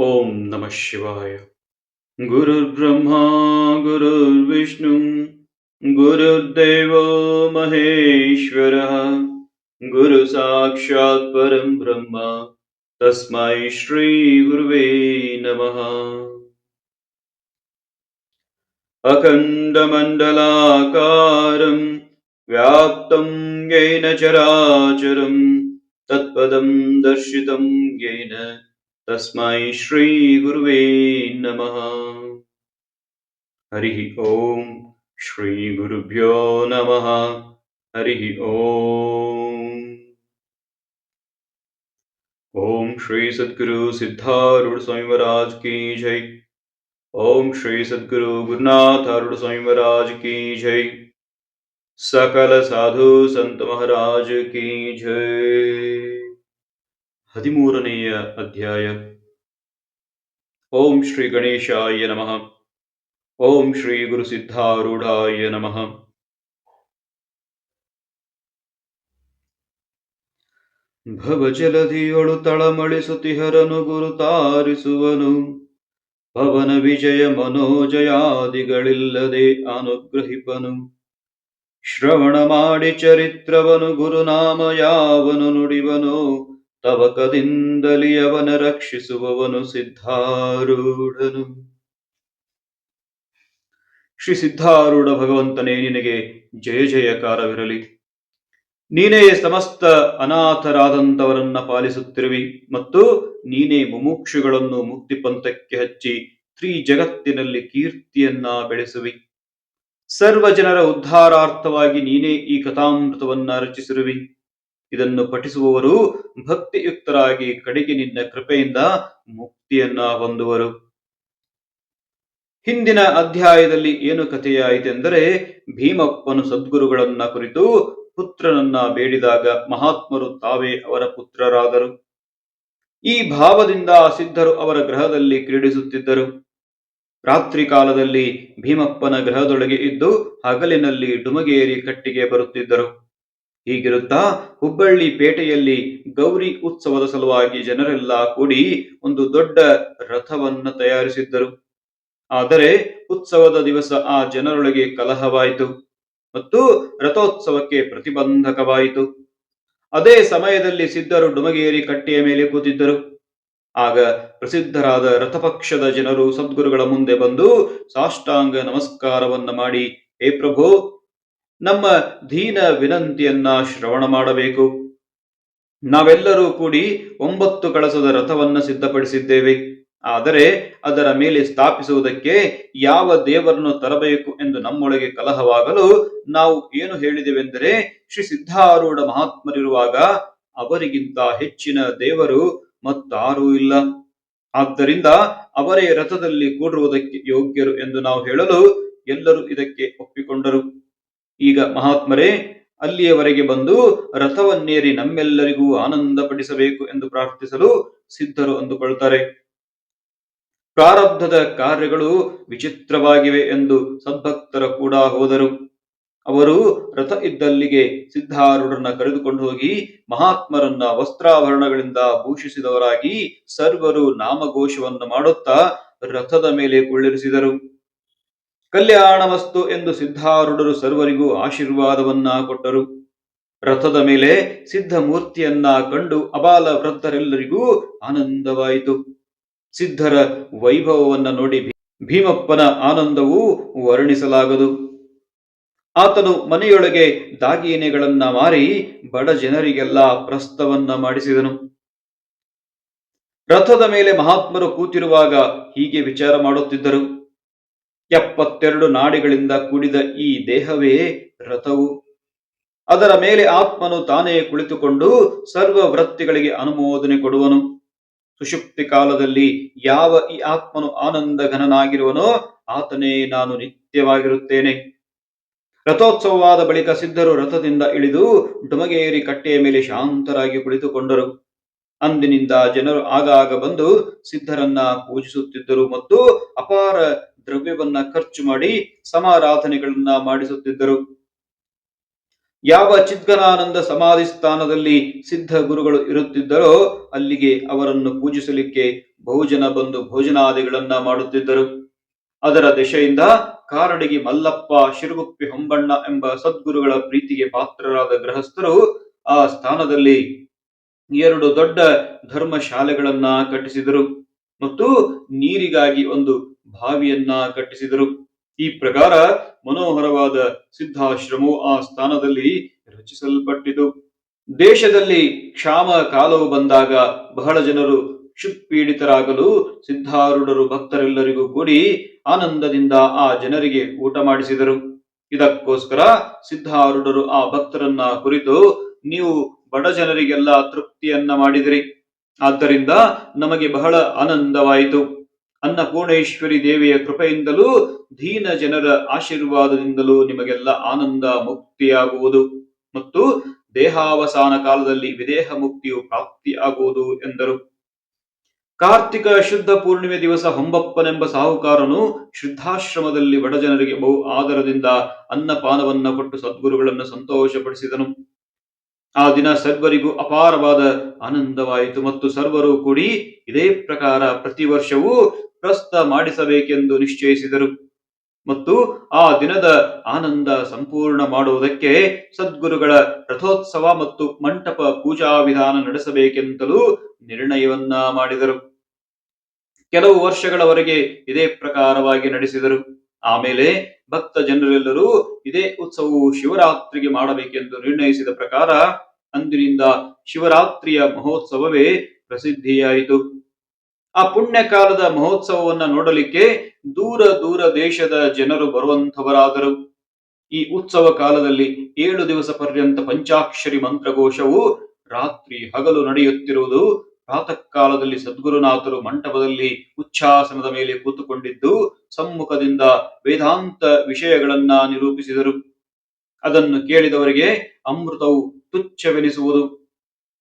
ॐ नमः शिवाय। गुरुर्ब्रह्मा गुरुर्विष्णु गुरुर्देव महेश्वरः गुरुसाक्षात् परं ब्रह्म तस्मै श्रीगुर्वै नमः। अखण्डमण्डलाकारम् व्याप्तं येन चराचुरम् तत्पदं दर्शितम् येन तस्मै श्रीगुरुवे नमः। हरिः ॐ श्रीगुरुभ्यो नमः। हरिः ॐ ॐ श्री सद्गुरु सिद्धारूढ स्वामी महाराज की जय। ॐ श्री सद्गुरु गुरुनाथ अरुण स्वामी महाराज की जय। सकल साधु संत महाराज की जय। ಹದಿಮೂರನೆಯ ಅಧ್ಯಾಯ. ಓಂ ಶ್ರೀ ಗಣೇಶಾಯ ನಮಃ. ಓಂ ಶ್ರೀ ಗುರು ಸಿದ್ಧಾರೂಢಾಯ ನಮಃ. ಭವಜಲಧಿಯೊಳು ತಳಮಳಿಸುತಿಹರನು ಗುರು ತಾರಿಸುವನು. ಪವನ ವಿಜಯ ಮನೋಜಯಾದಿಗಳಿಲ್ಲದೆ ಅನುಗ್ರಹಿಪನು. ಶ್ರವಣ ಮಾಡಿ ಚರಿತ್ರವನು ಗುರುನಾಮ ಯಾವನು ನುಡಿವನು. ತವಕದಿಂದಲಿ ಅವನ ರಕ್ಷಿಸುವವನು ಸಿದ್ಧಾರೂಢನು. ಶ್ರೀ ಸಿದ್ಧಾರೂಢ ಭಗವಂತನೇ, ನಿನಗೆ ಜಯ ಜಯಕಾರವಿರಲಿ. ನೀನೇ ಸಮಸ್ತ ಅನಾಥರಾದಂತವರನ್ನ ಪಾಲಿಸುತ್ತಿರುವಿ ಮತ್ತು ನೀನೇ ಮುಮುಕ್ಷುಗಳನ್ನು ಮುಕ್ತಿ ಪಂಥಕ್ಕೆ ಹಚ್ಚಿ ತ್ರೀ ಜಗತ್ತಿನಲ್ಲಿ ಕೀರ್ತಿಯನ್ನ ಬೆಳೆಸುವಿ. ಸರ್ವ ಜನರ ಉದ್ಧಾರಾರ್ಥವಾಗಿ ನೀನೇ ಈ ಕಥಾಮೃತವನ್ನ ರಚಿಸಿರುವಿ. ಇದನ್ನು ಪಠಿಸುವವರು ಭಕ್ತಿಯುಕ್ತರಾಗಿ ಕಡೆಗೆ ನಿನ್ನ ಕೃಪೆಯಿಂದ ಮುಕ್ತಿಯನ್ನ ಹೊಂದುವರು. ಹಿಂದಿನ ಅಧ್ಯಾಯದಲ್ಲಿ ಏನು ಕಥೆಯಾಯಿತೆಂದರೆ ಭೀಮಪ್ಪನು ಸದ್ಗುರುಗಳನ್ನ ಕುರಿತು ಪುತ್ರನನ್ನ ಬೇಡಿದಾಗ ಮಹಾತ್ಮರು ತಾವೇ ಅವರ ಪುತ್ರರಾದರು. ಈ ಭಾವದಿಂದ ಸಿದ್ಧರು ಅವರ ಗ್ರಹದಲ್ಲಿ ಕ್ರೀಡಿಸುತ್ತಿದ್ದರು. ರಾತ್ರಿ ಕಾಲದಲ್ಲಿ ಭೀಮಪ್ಪನ ಗ್ರಹದೊಳಗೆ ಇದ್ದು ಹಗಲಿನಲ್ಲಿ ಡುಮಗೇರಿ ಕಟ್ಟಿಗೆ ಬರುತ್ತಿದ್ದರು. ಹೀಗಿರುತ್ತಾ ಹುಬ್ಬಳ್ಳಿ ಪೇಟೆಯಲ್ಲಿ ಗೌರಿ ಉತ್ಸವದ ಸಲುವಾಗಿ ಜನರೆಲ್ಲ ಕೂಡಿ ಒಂದು ದೊಡ್ಡ ರಥವನ್ನ ತಯಾರಿಸಿದ್ದರು. ಆದರೆ ಉತ್ಸವದ ದಿವಸ ಆ ಜನರೊಳಗೆ ಕಲಹವಾಯಿತು ಮತ್ತು ರಥೋತ್ಸವಕ್ಕೆ ಪ್ರತಿಬಂಧಕವಾಯಿತು. ಅದೇ ಸಮಯದಲ್ಲಿ ಸಿದ್ಧರು ಡುಮಗೇರಿ ಕಟ್ಟೆಯ ಮೇಲೆ ಕೂತಿದ್ದರು. ಆಗ ಪ್ರಸಿದ್ಧರಾದ ರಥಪಕ್ಷದ ಜನರು ಸದ್ಗುರುಗಳ ಮುಂದೆ ಬಂದು ಸಾಷ್ಟಾಂಗ ನಮಸ್ಕಾರವನ್ನ ಮಾಡಿ, ಹೇ ಪ್ರಭು ನಮ್ಮ ದೀನ ವಿನಂತಿಯನ್ನ ಶ್ರವಣ ಮಾಡಬೇಕು. ನಾವೆಲ್ಲರೂ ಕೂಡಿ ಒಂಬತ್ತು ಕಳಸದ ರಥವನ್ನ ಸಿದ್ಧಪಡಿಸಿದ್ದೇವೆ. ಆದರೆ ಅದರ ಮೇಲೆ ಸ್ಥಾಪಿಸುವುದಕ್ಕೆ ಯಾವ ದೇವರನ್ನು ತರಬೇಕು ಎಂದು ನಮ್ಮೊಳಗೆ ಕಲಹವಾಗಲು ನಾವು ಏನು ಹೇಳಿದೆವೆಂದರೆ, ಶ್ರೀ ಸಿದ್ಧಾರೂಢ ಮಹಾತ್ಮರಿರುವಾಗ ಅವರಿಗಿಂತ ಹೆಚ್ಚಿನ ದೇವರು ಮತ್ತಾರೂ ಇಲ್ಲ. ಆದ್ದರಿಂದ ಅವರೇ ರಥದಲ್ಲಿ ಕೂಡಿರುವುದಕ್ಕೆ ಯೋಗ್ಯರು ಎಂದು ನಾವು ಹೇಳಲು ಎಲ್ಲರೂ ಇದಕ್ಕೆ ಒಪ್ಪಿಕೊಂಡರು. ಈಗ ಮಹಾತ್ಮರೇ, ಅಲ್ಲಿಯವರೆಗೆ ಬಂದು ರಥವನ್ನೇರಿ ನಮ್ಮೆಲ್ಲರಿಗೂ ಆನಂದ ಪಡಿಸಬೇಕು ಎಂದು ಪ್ರಾರ್ಥಿಸಲು ಸಿದ್ಧರು ಅಂದುಕೊಳ್ತಾರೆ. ಪ್ರಾರಬ್ಧದ ಕಾರ್ಯಗಳು ವಿಚಿತ್ರವಾಗಿವೆ ಎಂದು ಸದ್ಭಕ್ತರ ಕೂಡ ಹೋದರು. ಅವರು ರಥ ಇದ್ದಲ್ಲಿಗೆ ಸಿದ್ಧಾರೂಢರನ್ನ ಕರೆದುಕೊಂಡು ಹೋಗಿ ಮಹಾತ್ಮರನ್ನ ವಸ್ತ್ರಾಭರಣಗಳಿಂದ ಭೂಷಿಸಿದವರಾಗಿ ಸರ್ವರು ನಾಮಘೋಷವನ್ನು ಮಾಡುತ್ತಾ ರಥದ ಮೇಲೆ ಕುಳ್ಳಿರಿಸಿದರು. ಕಲ್ಯಾಣ ವಸ್ತು ಎಂದು ಸಿದ್ಧಾರೂಢರು ಸರ್ವರಿಗೂ ಆಶೀರ್ವಾದವನ್ನ ಕೊಟ್ಟರು. ರಥದ ಮೇಲೆ ಸಿದ್ಧ ಮೂರ್ತಿಯನ್ನ ಕಂಡು ಅಬಾಲ ವೃದ್ಧರೆಲ್ಲರಿಗೂ ಆನಂದವಾಯಿತು. ಸಿದ್ಧರ ವೈಭವವನ್ನ ನೋಡಿ ಭೀಮಪ್ಪನ ಆನಂದವು ವರ್ಣಿಸಲಾಗದು. ಆತನು ಮನೆಯೊಳಗೆ ದಾಗಿನೆಗಳನ್ನ ಮಾರಿ ಬಡ ಜನರಿಗೆಲ್ಲ ಪ್ರಸ್ತವನ್ನ ಮಾಡಿಸಿದನು. ರಥದ ಮೇಲೆ ಮಹಾತ್ಮರು ಕೂತಿರುವಾಗ ಹೀಗೆ ವಿಚಾರ ಮಾಡುತ್ತಿದ್ದರು. ಎಪ್ಪತ್ತೆರಡು ನಾಡಿಗಳಿಂದ ಕೂಡಿದ ಈ ದೇಹವೇ ರಥವು. ಅದರ ಮೇಲೆ ಆತ್ಮನು ತಾನೇ ಕುಳಿತುಕೊಂಡು ಸರ್ವ ವೃತ್ತಿಗಳಿಗೆ ಅನುಮೋದನೆ ಕೊಡುವನು. ಸುಷುಪ್ತಿ ಕಾಲದಲ್ಲಿ ಯಾವ ಈ ಆತ್ಮನು ಆನಂದ ಘನನಾಗಿರುವನೋ ಆತನೇ ನಾನು ನಿತ್ಯವಾಗಿರುತ್ತೇನೆ. ರಥೋತ್ಸವವಾದ ಬಳಿಕ ಸಿದ್ಧರು ರಥದಿಂದ ಇಳಿದು ಡುಮಗೇರಿ ಕಟ್ಟೆಯ ಮೇಲೆ ಶಾಂತರಾಗಿ ಕುಳಿತುಕೊಂಡರು. ಅಂದಿನಿಂದ ಜನರು ಆಗಾಗ ಬಂದು ಸಿದ್ಧರನ್ನ ಪೂಜಿಸುತ್ತಿದ್ದರು ಮತ್ತು ಅಪಾರ ದ್ರವ್ಯವನ್ನ ಖರ್ಚು ಮಾಡಿ ಸಮಾರಾಧನೆಗಳನ್ನ ಮಾಡಿಸುತ್ತಿದ್ದರು. ಯಾವ ಚಿದ್ಗನಾನಂದ ಸಮಾಧಿ ಸ್ಥಾನದಲ್ಲಿ ಸಿದ್ಧ ಗುರುಗಳು ಇರುತ್ತಿದ್ದರೋ ಅಲ್ಲಿಗೆ ಅವರನ್ನು ಪೂಜಿಸಲಿಕ್ಕೆ ಬಹುಜನ ಬಂದು ಭೋಜನಾದಿಗಳನ್ನ ಮಾಡುತ್ತಿದ್ದರು. ಅದರ ದೆಶೆಯಿಂದ ಕಾರಡಿಗೆ ಮಲ್ಲಪ್ಪ, ಶಿರುಗುಪ್ಪಿ ಹೊಂಬಣ್ಣ ಎಂಬ ಸದ್ಗುರುಗಳ ಪ್ರೀತಿಗೆ ಪಾತ್ರರಾದ ಗೃಹಸ್ಥರು ಆ ಸ್ಥಾನದಲ್ಲಿ ಎರಡು ದೊಡ್ಡ ಧರ್ಮಶಾಲೆಗಳನ್ನ ಕಟ್ಟಿಸಿದರು. ಮತ್ತು ನೀರಿಗಾಗಿ ಒಂದು ಬಾವಿಯನ್ನ ಕಟ್ಟಿಸಿದರು. ಈ ಪ್ರಕಾರ ಮನೋಹರವಾದ ಸಿದ್ಧಾಶ್ರಮವು ಆ ಸ್ಥಾನದಲ್ಲಿ ರಚಿಸಲ್ಪಟ್ಟಿತು. ದೇಶದಲ್ಲಿ ಕ್ಷಾಮ ಕಾಲವು ಬಂದಾಗ ಬಹಳ ಜನರು ಕ್ಷುತ್ಪೀಡಿತರಾಗಲು ಸಿದ್ಧಾರೂಢರು ಭಕ್ತರೆಲ್ಲರಿಗೂ ಕೂಡಿ ಆನಂದದಿಂದ ಆ ಜನರಿಗೆ ಊಟ ಮಾಡಿಸಿದರು. ಇದಕ್ಕೋಸ್ಕರ ಸಿದ್ಧಾರೂಢರು ಆ ಭಕ್ತರನ್ನ ಕುರಿತು ನೀವು ಬಡ ಜನರಿಗೆಲ್ಲ ತೃಪ್ತಿಯನ್ನ ಮಾಡಿದಿರಿ. ಆದ್ದರಿಂದ ನಮಗೆ ಬಹಳ ಆನಂದವಾಯಿತು. ಅನ್ನಪೂರ್ಣೇಶ್ವರಿ ದೇವಿಯ ಕೃಪೆಯಿಂದಲೂ ದೀನ ಜನರ ಆಶೀರ್ವಾದದಿಂದಲೂ ನಿಮಗೆಲ್ಲ ಆನಂದ ಮುಕ್ತಿಯಾಗುವುದು ಮತ್ತು ದೇಹಾವಸಾನ ಕಾಲದಲ್ಲಿ ವಿದೇಹ ಮುಕ್ತಿಯು ಪ್ರಾಪ್ತಿಯಾಗುವುದು ಎಂದರು. ಕಾರ್ತಿಕ ಶುದ್ಧ ಪೂರ್ಣಿಮೆ ದಿವಸ ಹೊಂಬಪ್ಪನೆಂಬ ಸಾಹುಕಾರನು ಶುದ್ಧಾಶ್ರಮದಲ್ಲಿ ಬಡಜನರಿಗೆ ಬಹು ಆದರದಿಂದ ಅನ್ನಪಾನವನ್ನ ಕೊಟ್ಟು ಸದ್ಗುರುಗಳನ್ನು ಸಂತೋಷಪಡಿಸಿದನು. ಆ ದಿನ ಸರ್ವರಿಗೂ ಅಪಾರವಾದ ಆನಂದವಾಯಿತು ಮತ್ತು ಸರ್ವರು ಕೂಡಿ ಇದೇ ಪ್ರಕಾರ ಪ್ರತಿ ವರ್ಷವೂ ಪ್ರಸ್ತ ಮಾಡಿಸಬೇಕೆಂದು ನಿಶ್ಚಯಿಸಿದರು. ಮತ್ತು ಆ ದಿನದ ಆನಂದ ಸಂಪೂರ್ಣ ಮಾಡುವುದಕ್ಕೆ ಸದ್ಗುರುಗಳ ರಥೋತ್ಸವ ಮತ್ತು ಮಂಟಪ ಪೂಜಾ ವಿಧಾನ ನಡೆಸಬೇಕೆಂತಲೂ ನಿರ್ಣಯವನ್ನ ಮಾಡಿದರು. ಕೆಲವು ವರ್ಷಗಳವರೆಗೆ ಇದೇ ಪ್ರಕಾರವಾಗಿ ನಡೆಸಿದರು. ಆಮೇಲೆ ಭಕ್ತ ಜನರೆಲ್ಲರೂ ಇದೇ ಉತ್ಸವವು ಶಿವರಾತ್ರಿಗೆ ಮಾಡಬೇಕೆಂದು ನಿರ್ಣಯಿಸಿದ ಪ್ರಕಾರ ಅಂದಿನಿಂದ ಶಿವರಾತ್ರಿಯ ಮಹೋತ್ಸವವೇ ಪ್ರಸಿದ್ಧಿಯಾಯಿತು. ಆ ಪುಣ್ಯ ಕಾಲದ ಮಹೋತ್ಸವವನ್ನ ನೋಡಲಿಕ್ಕೆ ದೂರ ದೂರ ದೇಶದ ಜನರು ಬರುವಂತವರಾದರು ಈ ಉತ್ಸವ ಕಾಲದಲ್ಲಿ ಏಳು ದಿವಸ ಪರ್ಯಂತ ಪಂಚಾಕ್ಷರಿ ಮಂತ್ರಘೋಷವು ರಾತ್ರಿ ಹಗಲು ನಡೆಯುತ್ತಿರುವುದು. ಪ್ರಾತಃ ಕಾಲದಲ್ಲಿ ಸದ್ಗುರುನಾಥರು ಮಂಟಪದಲ್ಲಿ ಉಚ್ಛಾಸನದ ಮೇಲೆ ಕೂತುಕೊಂಡಿದ್ದು, ಸಮ್ಮುಖದಿಂದ ವೇದಾಂತ ವಿಷಯಗಳನ್ನ ನಿರೂಪಿಸಿದರು. ಅದನ್ನು ಕೇಳಿದವರಿಗೆ ಅಮೃತವು ತುಚ್ಛವೆನಿಸುವುದು.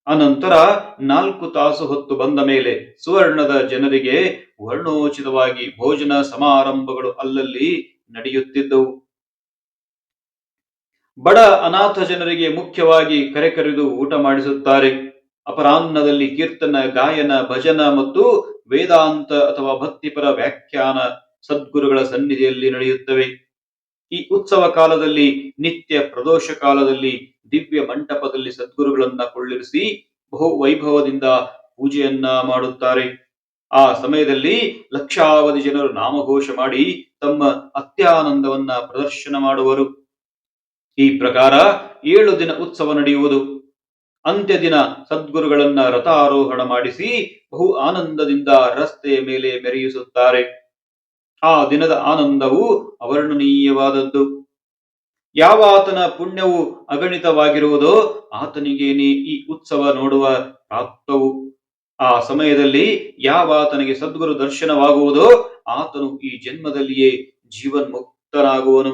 ಅನಂತರ ನಾಲ್ಕು ತಾಸು ಹೊತ್ತು ಬಂದ ಮೇಲೆ ಸುವರ್ಣದ ಜನರಿಗೆ ವರ್ಣೋಚಿತವಾಗಿ ಭೋಜನ ಸಮಾರಂಭಗಳು ಅಲ್ಲಲ್ಲಿ ನಡೆಯುತ್ತಿದ್ದವು. ಬಡ ಅನಾಥ ಜನರಿಗೆ ಮುಖ್ಯವಾಗಿ ಕರೆ ಕರೆದು ಊಟ ಮಾಡಿಸುತ್ತಾರೆ. ಅಪರಾಹ್ನದಲ್ಲಿ ಕೀರ್ತನ, ಗಾಯನ, ಭಜನ ಮತ್ತು ವೇದಾಂತ ಅಥವಾ ಭಕ್ತಿಪರ ವ್ಯಾಖ್ಯಾನ ಸದ್ಗುರುಗಳ ಸನ್ನಿಧಿಯಲ್ಲಿ ನಡೆಯುತ್ತವೆ. ಈ ಉತ್ಸವ ಕಾಲದಲ್ಲಿ, ನಿತ್ಯ ಪ್ರದೋಷ ಕಾಲದಲ್ಲಿ ದಿವ್ಯ ಮಂಟಪದಲ್ಲಿ ಸದ್ಗುರುಗಳನ್ನ ಕೊಳ್ಳಿರಿಸಿ ಬಹು ವೈಭವದಿಂದ ಪೂಜೆಯನ್ನ ಮಾಡುತ್ತಾರೆ. ಆ ಸಮಯದಲ್ಲಿ ಲಕ್ಷಾವಧಿ ಜನರು ನಾಮಘೋಷ ಮಾಡಿ ತಮ್ಮ ಅತ್ಯಾನಂದವನ್ನ ಪ್ರದರ್ಶನ ಮಾಡುವರು. ಈ ಪ್ರಕಾರ ಏಳು ದಿನ ಉತ್ಸವ ನಡೆಯುವುದು. ಅಂತ್ಯ ದಿನ ಸದ್ಗುರುಗಳನ್ನ ರಥಾರೋಹಣ ಮಾಡಿಸಿ ಬಹು ಆನಂದದಿಂದ ರಸ್ತೆಯ ಮೇಲೆ ಮೆರೆಯಿಸುತ್ತಾರೆ ಆ ದಿನದ ಆನಂದವು ಅವರ್ಣನೀಯವಾದದ್ದು. ಯಾವ ಆತನ ಪುಣ್ಯವು ಅಗಣಿತವಾಗಿರುವುದೋ ಆತನಿಗೇನೆ ಈ ಉತ್ಸವ ನೋಡುವ ಪ್ರಾಪ್ತವು. ಆ ಸಮಯದಲ್ಲಿ ಯಾವ ಆತನಿಗೆ ಸದ್ಗುರು ದರ್ಶನವಾಗುವುದೋ ಆತನು ಈ ಜನ್ಮದಲ್ಲಿಯೇ ಜೀವನ್ಮುಕ್ತನಾಗುವನು.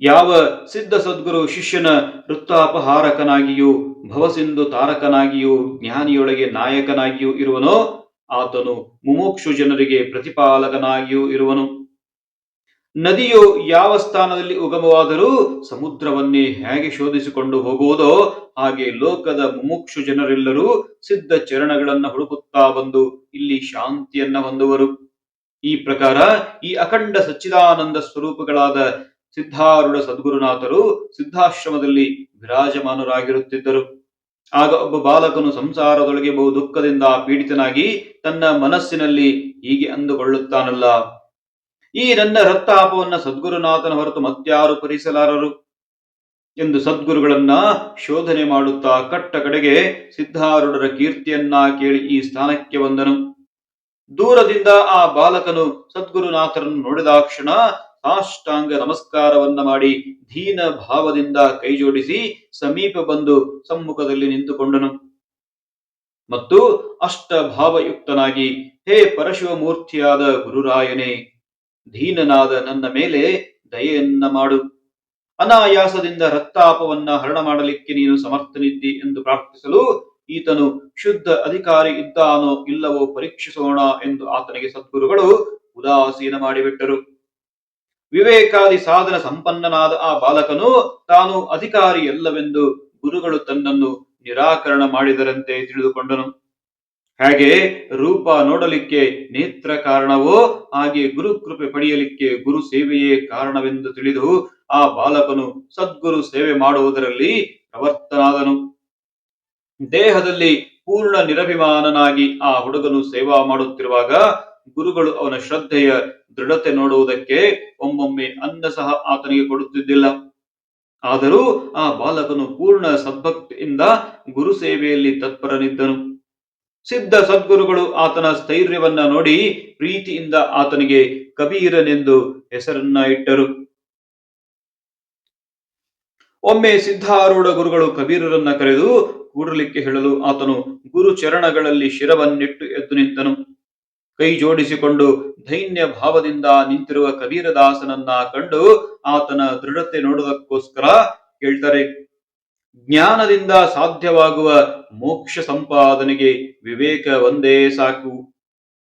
ಯಾವ ಸಿದ್ಧ ಸದ್ಗುರು ಶಿಷ್ಯನ ವೃತ್ತಾಪಹಾರಕನಾಗಿಯೂ ಭವಸಿಂಧು ತಾರಕನಾಗಿಯೂ ಜ್ಞಾನಿಯೊಳಗೆ ನಾಯಕನಾಗಿಯೂ ಇರುವನೋ, ಆತನು ಮುಮೋಕ್ಷು ಜನರಿಗೆ ಪ್ರತಿಪಾಲಕನಾಗಿಯೂ ಇರುವನು. ನದಿಯು ಯಾವ ಸ್ಥಾನದಲ್ಲಿ ಉಗಮವಾದರೂ ಸಮುದ್ರವನ್ನೇ ಹೇಗೆ ಶೋಧಿಸಿಕೊಂಡು ಹೋಗುವುದೋ ಹಾಗೆ ಲೋಕದ ಮುಮುಕ್ಷು ಜನರೆಲ್ಲರೂ ಸಿದ್ಧ ಚರಣಗಳನ್ನು ಹುಡುಕುತ್ತಾ ಬಂದು ಇಲ್ಲಿ ಶಾಂತಿಯನ್ನ ಹೊಂದುವರು. ಈ ಪ್ರಕಾರ ಈ ಅಖಂಡ ಸಚ್ಚಿದಾನಂದ ಸ್ವರೂಪಗಳಾದ ಸಿದ್ಧಾರೂಢ ಸದ್ಗುರುನಾಥರು ಸಿದ್ಧಾಶ್ರಮದಲ್ಲಿ ವಿರಾಜಮಾನರಾಗಿರುತ್ತಿದ್ದರು. ಆಗ ಒಬ್ಬ ಬಾಲಕನು ಸಂಸಾರದೊಳಗೆ ಬಹು ದುಃಖದಿಂದ ಪೀಡಿತನಾಗಿ ತನ್ನ ಮನಸ್ಸಿನಲ್ಲಿ ಹೀಗೆ ಅಂದುಕೊಳ್ಳುತ್ತಾನಲ್ಲ. ಈ ನನ್ನ ರಕ್ತಾಪವನ್ನ ಸದ್ಗುರುನಾಥನ ಹೊರತು ಮತ್ಯಾರು ಪರಿಸಲಾರರು? ಎಂದು ಸದ್ಗುರುಗಳನ್ನ ಶೋಧನೆ ಮಾಡುತ್ತಾ ಕಟ್ಟ ಕಡೆಗೆ ಸಿದ್ಧಾರೂಢರ ಕೀರ್ತಿಯನ್ನ ಕೇಳಿ ಈ ಸ್ಥಾನಕ್ಕೆ ಬಂದನು. ದೂರದಿಂದ ಆ ಬಾಲಕನು ಸದ್ಗುರುನಾಥರನ್ನು ನೋಡಿದಾಕ್ಷಣ ಸಾಷ್ಟಾಂಗ ನಮಸ್ಕಾರವನ್ನ ಮಾಡಿ ಧೀನ ಭಾವದಿಂದ ಕೈಜೋಡಿಸಿ ಸಮೀಪ ಬಂದು ಸಮ್ಮುಖದಲ್ಲಿ ನಿಂತುಕೊಂಡನು. ಮತ್ತು ಅಷ್ಟ ಭಾವಯುಕ್ತನಾಗಿ ಹೇ ಪರಶಿವಮೂರ್ತಿಯಾದ ಗುರುರಾಯನೇ ದೀನನಾದ ನನ್ನ ಮೇಲೆ ದಯೆಯನ್ನ ಮಾಡು. ಅನಾಯಾಸದಿಂದ ರಕ್ತಾಪವನ್ನ ಹರಣ ಮಾಡಲಿಕ್ಕೆ ನೀನು ಸಮರ್ಥನಿದ್ದಿ ಎಂದು ಪ್ರಾರ್ಥಿಸಲು ಈತನು ಶುದ್ಧ ಅಧಿಕಾರಿ ಇದ್ದಾನೋ ಇಲ್ಲವೋ ಪರೀಕ್ಷಿಸೋಣ ಎಂದು ಆತನಿಗೆ ಸದ್ಗುರುಗಳು ಉದಾಸೀನ ಮಾಡಿಬಿಟ್ಟರು. ವಿವೇಕಾದಿ ಸಾಧನ ಸಂಪನ್ನನಾದ ಆ ಬಾಲಕನು ತಾನು ಅಧಿಕಾರಿ ಎಲ್ಲವೆಂದು ಗುರುಗಳು ತನ್ನನ್ನು ನಿರಾಕರಣ ಮಾಡಿದರಂತೆ ತಿಳಿದುಕೊಂಡನು. ಹಾಗೆ ರೂಪ ನೋಡಲಿಕ್ಕೆ ನೇತ್ರ ಕಾರಣವೋ, ಹಾಗೆ ಗುರು ಕೃಪೆ ಪಡೆಯಲಿಕ್ಕೆ ಗುರು ಸೇವೆಯೇ ಕಾರಣವೆಂದು ತಿಳಿದು ಆ ಬಾಲಕನು ಸದ್ಗುರು ಸೇವೆ ಮಾಡುವುದರಲ್ಲಿ ಪ್ರವರ್ತನಾದನು. ದೇಹದಲ್ಲಿ ಪೂರ್ಣ ನಿರಭಿಮಾನನಾಗಿ ಆ ಹುಡುಗನು ಸೇವಾ ಮಾಡುತ್ತಿರುವಾಗ ಗುರುಗಳು ಅವನ ಶ್ರದ್ಧೆಯ ದೃಢತೆ ನೋಡುವುದಕ್ಕೆ ಒಮ್ಮೊಮ್ಮೆ ಅನ್ನ ಸಹ ಆತನಿಗೆ ಕೊಡುತ್ತಿದ್ದಿಲ್ಲ. ಆದರೂ ಆ ಬಾಲಕನು ಪೂರ್ಣ ಸದ್ಭಕ್ತಿಯಿಂದ ಗುರು ಸೇವೆಯಲ್ಲಿ ತತ್ಪರನಿದ್ದನು. ಸಿದ್ಧ ಸದ್ಗುರುಗಳು ಆತನ ಸ್ಥೈರ್ಯವನ್ನ ನೋಡಿ ಪ್ರೀತಿಯಿಂದ ಆತನಿಗೆ ಕಬೀರನೆಂದು ಹೆಸರನ್ನ ಇಟ್ಟರು. ಒಮ್ಮೆ ಸಿದ್ಧಾರೂಢ ಗುರುಗಳು ಕಬೀರರನ್ನ ಕರೆದು ಕೂಡಲಿಕ್ಕೆ ಹೇಳಲು ಆತನು ಗುರು ಚರಣಗಳಲ್ಲಿ ಶಿರವನ್ನಿಟ್ಟು ಎದ್ದು ನಿಂತನು. ಕೈ ಜೋಡಿಸಿಕೊಂಡು ದೈನ್ಯ ಭಾವದಿಂದ ನಿಂತಿರುವ ಕಬೀರದಾಸನನ್ನ ಕಂಡು ಆತನ ದೃಢತೆ ನೋಡುವುದಕ್ಕೋಸ್ಕರ ಹೇಳ್ತಾರೆ ಜ್ಞಾನದಿಂದ ಸಾಧ್ಯವಾಗುವ ಮೋಕ್ಷ ಸಂಪಾದನೆಗೆ ವಿವೇಕ ಒಂದೇ ಸಾಕು.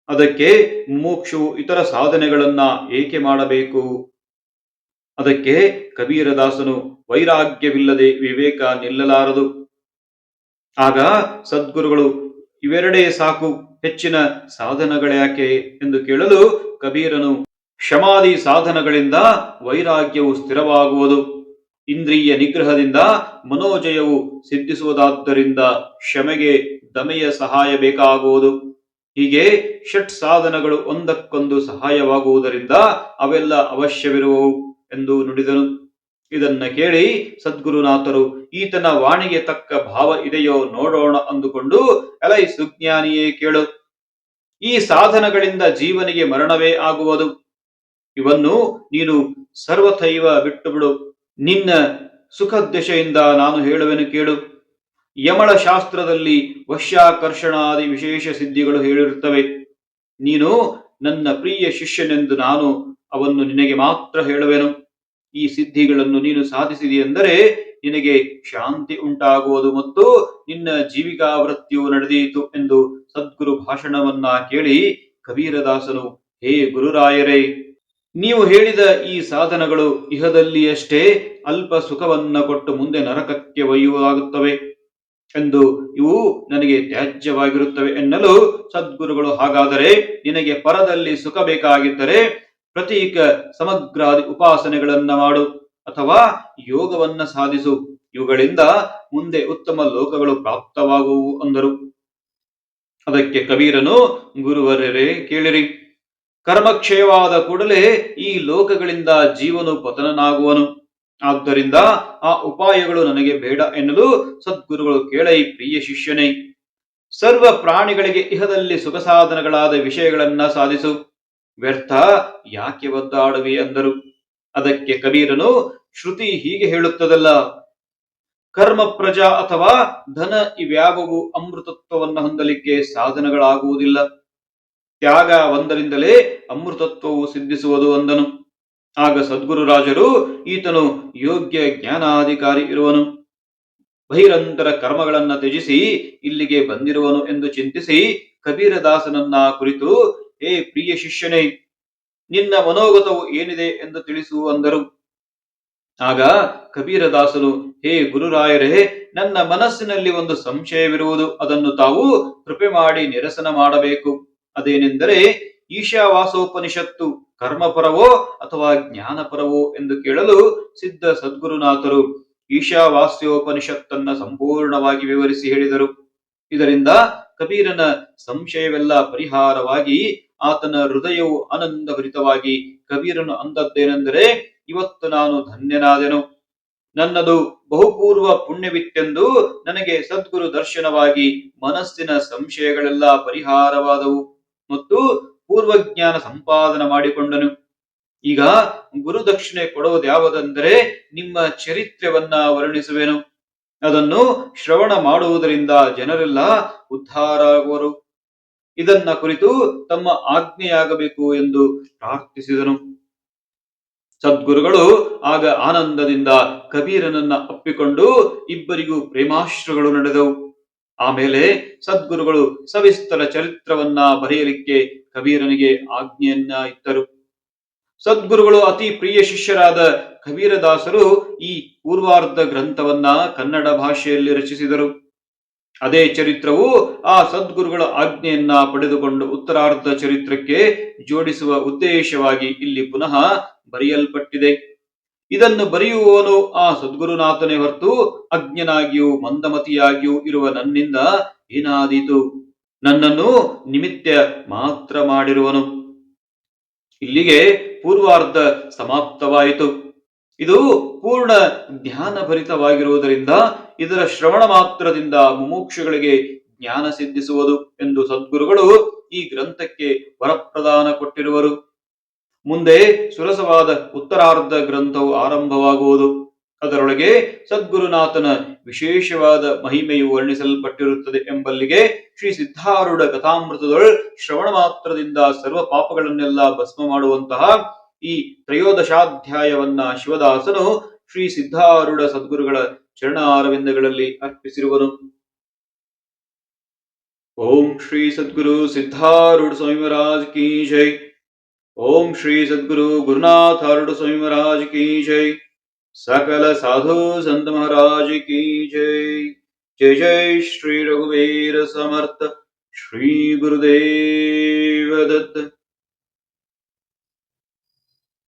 ಅದಕ್ಕೆ ಮೋಕ್ಷವು ಇತರ ಸಾಧನೆಗಳನ್ನ ಏಕೆ ಮಾಡಬೇಕು? ಅದಕ್ಕೆ ಕಬೀರದಾಸನು ವೈರಾಗ್ಯವಿಲ್ಲದೆ ವಿವೇಕ ನಿಲ್ಲಲಾರದು. ಆಗ ಸದ್ಗುರುಗಳು, ಇವೆರಡೇ ಸಾಕು, ಹೆಚ್ಚಿನ ಸಾಧನಗಳ್ಯಾಕೆ? ಎಂದು ಕೇಳಲು ಕಬೀರನು ಕ್ಷಮಾದಿ ಸಾಧನಗಳಿಂದ ವೈರಾಗ್ಯವು ಸ್ಥಿರವಾಗುವುದು. ಇಂದ್ರಿಯ ನಿಗ್ರಹದಿಂದ ಮನೋಜಯವು ಸಿದ್ಧಿಸುವುದಾದ್ದರಿಂದ ಕ್ಷಮೆಗೆ ದಮೆಯ ಸಹಾಯ ಬೇಕಾಗುವುದು. ಹೀಗೆ ಷಟ್ ಸಾಧನಗಳು ಒಂದಕ್ಕೊಂದು ಸಹಾಯವಾಗುವುದರಿಂದ ಅವೆಲ್ಲ ಅವಶ್ಯವಿರುವವು ಎಂದು ನುಡಿದನು. ಇದನ್ನ ಕೇಳಿ ಸದ್ಗುರುನಾಥರು, ಈತನ ವಾಣಿಗೆ ತಕ್ಕ ಭಾವ ಇದೆಯೋ ನೋಡೋಣ ಅಂದುಕೊಂಡು ಎಲೈ ಸುಜ್ಞಾನಿಯೇ ಕೇಳು. ಈ ಸಾಧನಗಳಿಂದ ಜೀವನಿಗೆ ಮರಣವೇ ಆಗುವುದು. ಇವನ್ನು ನೀನು ಸರ್ವಥೈವ ಬಿಟ್ಟು ಬಿಡು ನಿನ್ನ ಸುಖದಶೆಯಿಂದ ನಾನು ಹೇಳುವೆನು ಕೇಳು. ಯಮಳ ಶಾಸ್ತ್ರದಲ್ಲಿ ವಶ್ಯಾಕರ್ಷಣಾದಿ ವಿಶೇಷ ಸಿದ್ಧಿಗಳು ಹೇಳಿರುತ್ತವೆ. ನೀನು ನನ್ನ ಪ್ರಿಯ ಶಿಷ್ಯನೆಂದು ನಾನು ಅವನ್ನು ನಿನಗೆ ಮಾತ್ರ ಹೇಳುವೆನು. ಈ ಸಿದ್ಧಿಗಳನ್ನು ನೀನು ಸಾಧಿಸಿದೆಯೆಂದರೆ ನಿನಗೆ ಶಾಂತಿ ಉಂಟಾಗುವುದು ಮತ್ತು ನಿನ್ನ ಜೀವಿಕಾ ವೃತ್ತಿಯು ಎಂದು ಸದ್ಗುರು ಭಾಷಣವನ್ನ ಕೇಳಿ ಕಬೀರದಾಸನು, ಹೇ ಗುರುರಾಯರೇ ನೀವು ಹೇಳಿದ ಈ ಸಾಧನಗಳು ಇಹದಲ್ಲಿಯಷ್ಟೇ ಅಲ್ಪ ಸುಖವನ್ನ ಕೊಟ್ಟು ಮುಂದೆ ನರಕಕ್ಕೆ ಒಯ್ಯುವಾಗುತ್ತವೆ ಎಂದು ಇವು ನನಗೆ ತ್ಯಾಜ್ಯವಾಗಿರುತ್ತವೆ ಎನ್ನಲು ಸದ್ಗುರುಗಳು ಹಾಗಾದರೆ ನಿನಗೆ ಪರದಲ್ಲಿ ಸುಖ ಬೇಕಾಗಿದ್ದರೆ ಪ್ರತೀಕ ಸಮಗ್ರಾದಿ ಉಪಾಸನೆಗಳನ್ನ ಮಾಡು ಅಥವಾ ಯೋಗವನ್ನ ಸಾಧಿಸು. ಇವುಗಳಿಂದ ಮುಂದೆ ಉತ್ತಮ ಲೋಕಗಳು ಪ್ರಾಪ್ತವಾಗುವು ಅಂದರು. ಅದಕ್ಕೆ ಕಬೀರನು ಗುರುವರರೇ ಕೇಳಿರಿ. ಕರ್ಮಕ್ಷಯವಾದ ಕೂಡಲೇ ಈ ಲೋಕಗಳಿಂದ ಜೀವನು ಪತನನಾಗುವನು. ಆದ್ದರಿಂದ ಆ ಉಪಾಯಗಳು ನನಗೆ ಬೇಡ ಎನ್ನಲು ಸದ್ಗುರುಗಳು ಕೇಳೈ, ಪ್ರಿಯ ಶಿಷ್ಯನೇ, ಸರ್ವ ಪ್ರಾಣಿಗಳಿಗೆ ಇಹದಲ್ಲಿ ಸುಖ ಸಾಧನಗಳಾದ ವಿಷಯಗಳನ್ನ ಸಾಧಿಸು. ವ್ಯರ್ಥ, ಯಾಕೆ ಒದ್ದಾಡುವೆ ಅಂದರು. ಅದಕ್ಕೆ ಕಬೀರನು ಶ್ರುತಿ ಹೀಗೆ ಹೇಳುತ್ತದಲ್ಲ, ಕರ್ಮ ಪ್ರಜಾ ಅಥವಾ ಧನ ಇವ್ಯಾವವು ಅಮೃತತ್ವವನ್ನು ಹೊಂದಲಿಕ್ಕೆ ಸಾಧನಗಳಾಗುವುದಿಲ್ಲ. ತ್ಯಾಗ ಒಂದರಿಂದಲೇ ಅಮೃತತ್ವವು ಸಿದ್ಧಿಸುವುದು ಅಂದನು ಆಗ ಸದ್ಗುರು ರಾಜರು ಈತನು ಯೋಗ್ಯ ಜ್ಞಾನಾಧಿಕಾರಿ ಇರುವನು. ಬಹಿರಂತರ ಕರ್ಮಗಳನ್ನ ತ್ಯಜಿಸಿ ಇಲ್ಲಿಗೆ ಬಂದಿರುವನು ಎಂದು ಚಿಂತಿಸಿ ಕಬೀರದಾಸನನ್ನ ಕುರಿತು, ಹೇ ಪ್ರಿಯ ಶಿಷ್ಯನೇ, ನಿನ್ನ ಮನೋಗತವು ಏನಿದೆ ಎಂದು ತಿಳಿಸು ಅಂದರು. ಆಗ ಕಬೀರದಾಸನು, ಹೇ ಗುರುರಾಯರೇ, ನನ್ನ ಮನಸ್ಸಿನಲ್ಲಿ ಒಂದು ಸಂಶಯವಿರುವುದು, ಅದನ್ನು ತಾವು ಕೃಪೆ ಮಾಡಿ ನಿರಸನ ಮಾಡಬೇಕು. ಅದೇನೆಂದರೆ ಈಶಾವಾಸೋಪನಿಷತ್ತು ಕರ್ಮಪರವೋ ಅಥವಾ ಜ್ಞಾನಪರವೋ ಎಂದು ಕೇಳಲು ಸಿದ್ಧ ಸದ್ಗುರುನಾಥರು ಈಶಾವಾಸ್ಯೋಪನಿಷತ್ತನ್ನ ಸಂಪೂರ್ಣವಾಗಿ ವಿವರಿಸಿ ಹೇಳಿದರು. ಇದರಿಂದ ಕಬೀರನ ಸಂಶಯವೆಲ್ಲ ಪರಿಹಾರವಾಗಿ ಆತನ ಹೃದಯವು ಆನಂದಭರಿತವಾಗಿ ಕಬೀರನು ಅಂದದ್ದೇನೆಂದರೆ, ಇವತ್ತು ನಾನು ಧನ್ಯನಾದೆನು. ನನ್ನದು ಬಹುಪೂರ್ವ ಪುಣ್ಯವಿತ್ತೆಂದು ನನಗೆ ಸದ್ಗುರು ದರ್ಶನವಾಗಿ ಮನಸ್ಸಿನ ಸಂಶಯಗಳೆಲ್ಲ ಪರಿಹಾರವಾದವು. ಮತ್ತು ಪೂರ್ವಜ್ಞಾನ ಸಂಪಾದನ ಮಾಡಿಕೊಂಡನು. ಈಗ ಗುರುದಕ್ಷಿಣೆ ಕೊಡುವುದ್ಯಾವುದೆಂದರೆ ನಿಮ್ಮ ಚರಿತ್ರ್ಯವನ್ನ ವರ್ಣಿಸುವೆನು. ಅದನ್ನು ಶ್ರವಣ ಮಾಡುವುದರಿಂದ ಜನರೆಲ್ಲ ಉದ್ಧಾರ ಆಗುವರು ಇದನ್ನ ಕುರಿತು ತಮ್ಮ ಆಜ್ಞೆಯಾಗಬೇಕು ಎಂದು ಪ್ರಾರ್ಥಿಸಿದನು. ಸದ್ಗುರುಗಳು ಆಗ ಆನಂದದಿಂದ ಕಬೀರನನ್ನ ಅಪ್ಪಿಕೊಂಡು ಇಬ್ಬರಿಗೂ ಪ್ರೇಮಾಶ್ರುಗಳು ನಡೆದವು. ಆಮೇಲೆ ಸದ್ಗುರುಗಳು ಸವಿಸ್ತರ ಚರಿತ್ರವನ್ನ ಬರೆಯಲಿಕ್ಕೆ ಕಬೀರನಿಗೆ ಆಜ್ಞೆಯನ್ನ ಇತ್ತರು ಸದ್ಗುರುಗಳು ಅತಿ ಪ್ರಿಯ ಶಿಷ್ಯರಾದ ಕಬೀರದಾಸರು ಈ ಪೂರ್ವಾರ್ಧ ಗ್ರಂಥವನ್ನ ಕನ್ನಡ ಭಾಷೆಯಲ್ಲಿ ರಚಿಸಿದರು. ಅದೇ ಚರಿತ್ರವು ಆ ಸದ್ಗುರುಗಳ ಆಜ್ಞೆಯನ್ನ ಪಡೆದುಕೊಂಡು ಉತ್ತರಾರ್ಧ ಚರಿತ್ರಕ್ಕೆ ಜೋಡಿಸುವ ಉದ್ದೇಶವಾಗಿ ಇಲ್ಲಿ ಪುನಃ ಬರೆಯಲ್ಪಟ್ಟಿದೆ. ಇದನ್ನು ಬರೆಯುವವನು ಆ ಸದ್ಗುರುನಾಥನೇ ಹೊರತು ಅಜ್ಞನಾಗಿಯೂ ಮಂದಮತಿಯಾಗಿಯೂ ಇರುವ ನನ್ನಿಂದ ಏನಾದೀತು? ನನ್ನನ್ನು ನಿಮಿತ್ತ ಮಾತ್ರ ಮಾಡಿರುವನು. ಇಲ್ಲಿಗೆ ಪೂರ್ವಾರ್ಧ ಸಮಾಪ್ತವಾಯಿತು. ಇದು ಪೂರ್ಣ ಜ್ಞಾನ ಭರಿತವಾಗಿರುವುದರಿಂದ ಇದರ ಶ್ರವಣ ಮಾತ್ರದಿಂದ ಮುಮುಕ್ಷಗಳಿಗೆ ಜ್ಞಾನ ಸಿದ್ಧಿಸುವುದು ಎಂದು ಸದ್ಗುರುಗಳು ಈ ಗ್ರಂಥಕ್ಕೆ ವರಪ್ರದಾನ ಕೊಟ್ಟಿರುವರು. ಮುಂದೆ ಸುರಸವಾದ ಉತ್ತರಾರ್ಧ ಗ್ರಂಥವು ಆರಂಭವಾಗುವುದು. ಅದರೊಳಗೆ ಸದ್ಗುರುನಾಥನ ವಿಶೇಷವಾದ ಮಹಿಮೆಯು ವರ್ಣಿಸಲ್ಪಟ್ಟಿರುತ್ತದೆ ಎಂಬಲ್ಲಿಗೆ ಶ್ರೀ ಸಿದ್ಧಾರೂಢ ಕಥಾಮೃತದೊಳ ಶ್ರವಣ ಮಾತ್ರದಿಂದ ಸರ್ವ ಪಾಪಗಳನ್ನೆಲ್ಲ ಭಸ್ಮ ಮಾಡುವಂತಹ ಈ ತ್ರಯೋದಶಾಧ್ಯಾಯವನ್ನ ಶಿವದಾಸನು ಶ್ರೀ ಸಿದ್ಧಾರೂಢ ಸದ್ಗುರುಗಳ ಚರಣಾರವಿಂದಗಳಲ್ಲಿ ಅರ್ಪಿಸಿರುವನು. ಓಂ ಶ್ರೀ ಸದ್ಗುರು ಸಿದ್ಧಾರೂಢ ಸ್ವಾಮಿ ಮಹಾರಾಜ್ ಕಿ ಜೈ. ओम श्री सदगुरु गुरुनाथ हरुड स्वामी महाराज की जय। सकल साधु संत महाराज की जय। जय जय श्री रघुवीर समर्थ। श्री गुरुदेव दत्त।